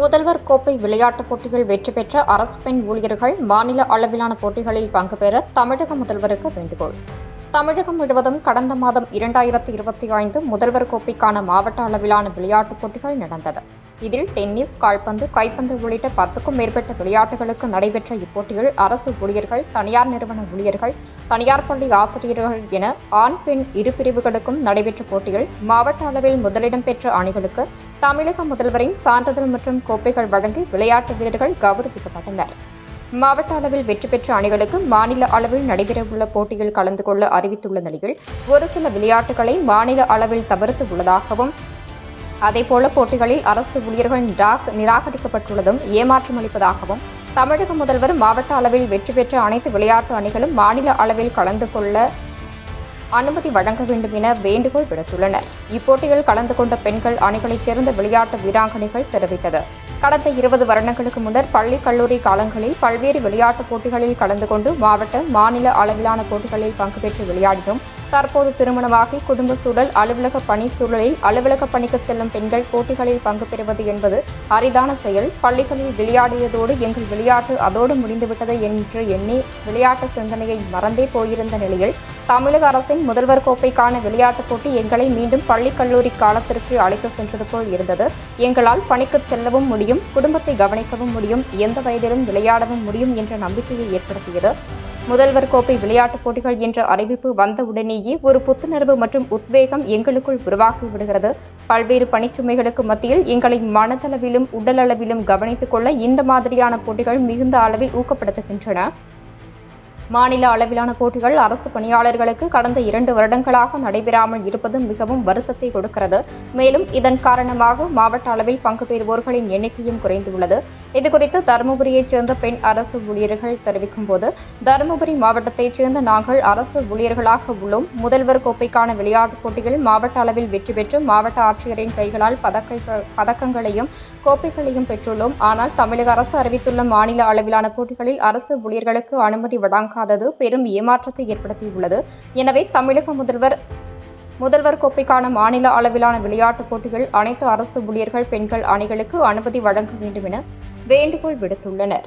முதல்வர் கோப்பை விளையாட்டுப் போட்டிகள் வெற்றி பெற்ற அரசு பெண் ஊழியர்கள் மாநில அளவிலான போட்டிகளில் பங்கு பெற தமிழக முதல்வருக்கு வேண்டுகோள். தமிழகம் முழுவதும் கடந்த மாதம் இரண்டாயிரத்தி இருபத்தி ஐந்து முதல்வர் கோப்பைக்கான மாவட்ட அளவிலான விளையாட்டுப் போட்டிகள் நடந்தது. இதில் டென்னிஸ் கால்பந்து கைப்பந்து உள்ளிட்ட பத்துக்கும் மேற்பட்ட விளையாட்டுகளுக்கு நடைபெற்ற இப்போட்டிகள் அரசு ஊழியர்கள் தனியார் நிறுவன ஊழியர்கள் தனியார் பள்ளி ஆசிரியர்கள் என ஆண் பெண் இரு பிரிவுகளுக்கும் நடைபெற்ற போட்டிகள் மாவட்ட அளவில் முதலிடம் பெற்ற அணிகளுக்கு தமிழக முதல்வரின் சான்றிதழ் மற்றும் கோப்பைகள் வழங்கி விளையாட்டு வீரர்கள் கௌரவிக்கப்பட்டனர். மாவட்ட அளவில் வெற்றி பெற்ற அணிகளுக்கு மாநில அளவில் நடைபெறவுள்ள போட்டியில் கலந்து கொள்ள அறிவித்துள்ள நிலையில் ஒரு சில விளையாட்டுகளை மாநில அளவில் தவிர்த்து உள்ளதாகவும் அதேபோல போட்டிகளில் அரசு ஊழியர்கள் டாக் நிராகரிக்கப்பட்டுள்ளதும் ஏமாற்றம் அளிப்பதாகவும் தமிழக முதல்வர் மாவட்ட அளவில் வெற்றி பெற்ற அனைத்து விளையாட்டு அணிகளும் மாநில அளவில் கலந்து கொள்ள அனுமதி வழங்க வேண்டும் என வேண்டுகோள் விடுத்துள்ளனர். இப்போட்டியில் கலந்து கொண்ட பெண்கள் அணிகளைச் சேர்ந்த விளையாட்டு வீராங்கனைகள் தெரிவித்தது. கடந்த இருபது வருடங்களுக்கு முன்னர் பள்ளி கல்லூரி காலங்களில் பல்வேறு விளையாட்டுப் போட்டிகளில் கலந்து கொண்டு மாவட்ட மாநில அளவிலான போட்டிகளில் பங்கு பெற்று விளையாடியும் தற்போது திருமணமாகி குடும்ப சூழல் அலுவலக பணி சூழலில் அலுவலக பணிக்கு செல்லும் பெண்கள் போட்டிகளில் பங்கு பெறுவது என்பது அரிதான செயல். பள்ளிகளில் விளையாடியதோடு எங்கள் விளையாட்டு அதோடு முடிந்துவிட்டது என்று எண்ணி விளையாட்டு சிந்தனையை மறந்தே போயிருந்த நிலையில் தமிழக அரசின் முதல்வர் கோப்பைக்கான விளையாட்டுப் போட்டி எங்களை மீண்டும் பள்ளி கல்லூரி காலத்திற்கு அழைத்து சென்றது போல் இருந்தது. எங்களால் பணிக்கு செல்லவும் முடியும் குடும்பத்தை கவனிக்கவும் முடியும் எந்த வயதிலும் விளையாடவும் முடியும் என்ற நம்பிக்கையை ஏற்படுத்தியது. முதல்வர் கோப்பை விளையாட்டுப் போட்டிகள் என்ற அறிவிப்பு வந்தவுடனேயே ஒரு புத்துணர்வு மற்றும் உத்வேகம் எங்களுக்குள் உருவாகிவிடுகிறது பல்வேறு பணிச்சுமைகளுக்கு மத்தியில் எங்களை மனதளவிலும் உடலளவிலும் கவனித்துக் கொள்ள இந்த மாதிரியான போட்டிகள் மிகுந்த அளவில் ஊக்கப்படுத்துகின்றன. மாநில அளவிலான போட்டிகள் அரசு பணியாளர்களுக்கு கடந்த இரண்டு வருடங்களாக நடைபெறாமல் இருப்பது மிகவும் வருத்தத்தை கொடுக்கிறது. மேலும் இதன் காரணமாக மாவட்ட அளவில் பங்கு பெறுவோர்களின் எண்ணிக்கையும் குறைந்துள்ளது. இதுகுறித்து தருமபுரியைச் சேர்ந்த பெண் அரசு ஊழியர்கள் தெரிவிக்கும் போது தருமபுரி மாவட்டத்தைச் சேர்ந்த நாங்கள் அரசு ஊழியர்களாக உள்ளோம். முதல்வர் கோப்பைக்கான விளையாட்டுப் போட்டிகள் மாவட்ட அளவில் வெற்றி பெற்று மாவட்ட ஆட்சியரின் கைகளால் பதக்கங்களையும் கோப்பைகளையும் பெற்றுள்ளோம். ஆனால் தமிழக அரசு அறிவித்துள்ள மாநில அளவிலான போட்டிகளில் அரசு ஊழியர்களுக்கு அனுமதி வழங்காதது பெரும் ஏமாற்றத்தை ஏற்படுத்தியுள்ளது. எனவே தமிழக முதல்வர் முதல்வர் கோப்பைக்கான மாநில அளவிலான விளையாட்டுப் போட்டிகள் அனைத்து அரசு ஊழியர்கள் பெண்கள் அணிகளுக்கு அனுமதி வழங்க வேண்டும் என வேண்டுகோள் விடுத்துள்ளனர்.